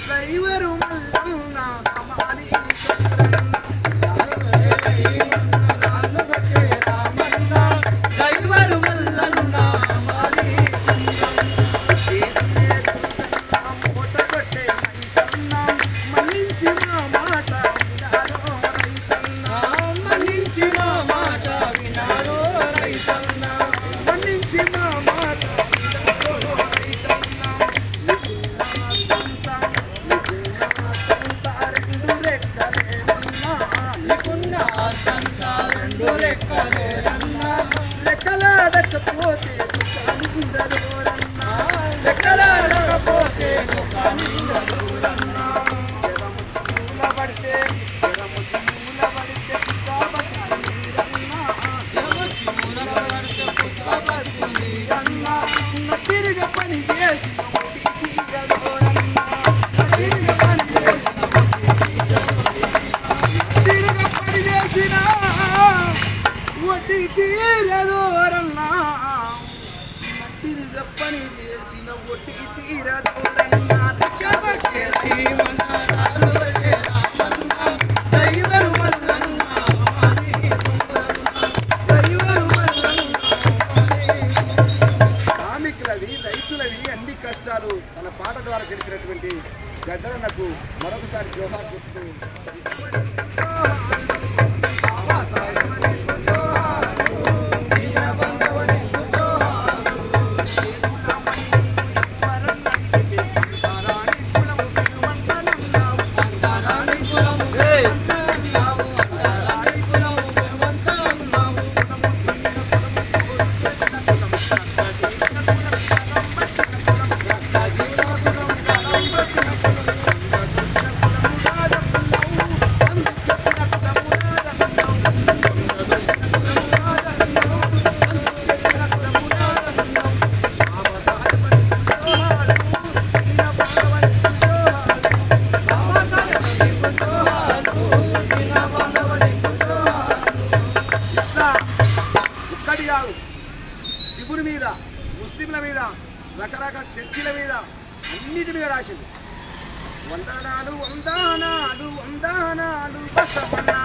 Driver Mallanna కమాలి చంద్రన్న మల్లన్న కమాలి మూట మాట వినారో మాట నిజంగా రామన్నా దైవరు మల్లన్నా మాది దైవరు మల్లన్నా శ్రామికులవి రైతులవి అన్ని కష్టాలు తన పాట ద్వారా గడిచినటువంటి గద్దరన్నకు మరొకసారి జోహార్ చెప్తూ శివుడి మీద ముస్లింల మీద రకరకాల చర్చిల మీద అన్నిటి మీద రాసింది వందనాలు వందనాలు వందనాలు బసవన్నా.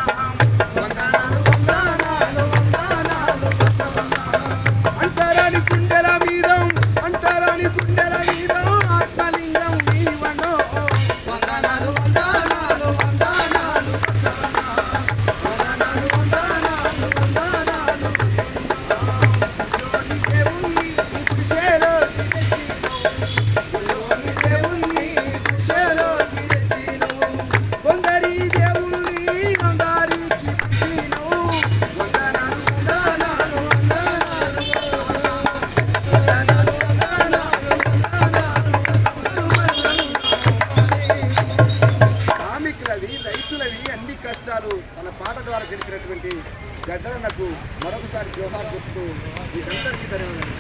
చేసినటువంటి గడిచినటువంటి గద్దరన్నకు మరొకసారి జోహార్ చెప్తూ మీకందరికీ ధన్యవాదాలు.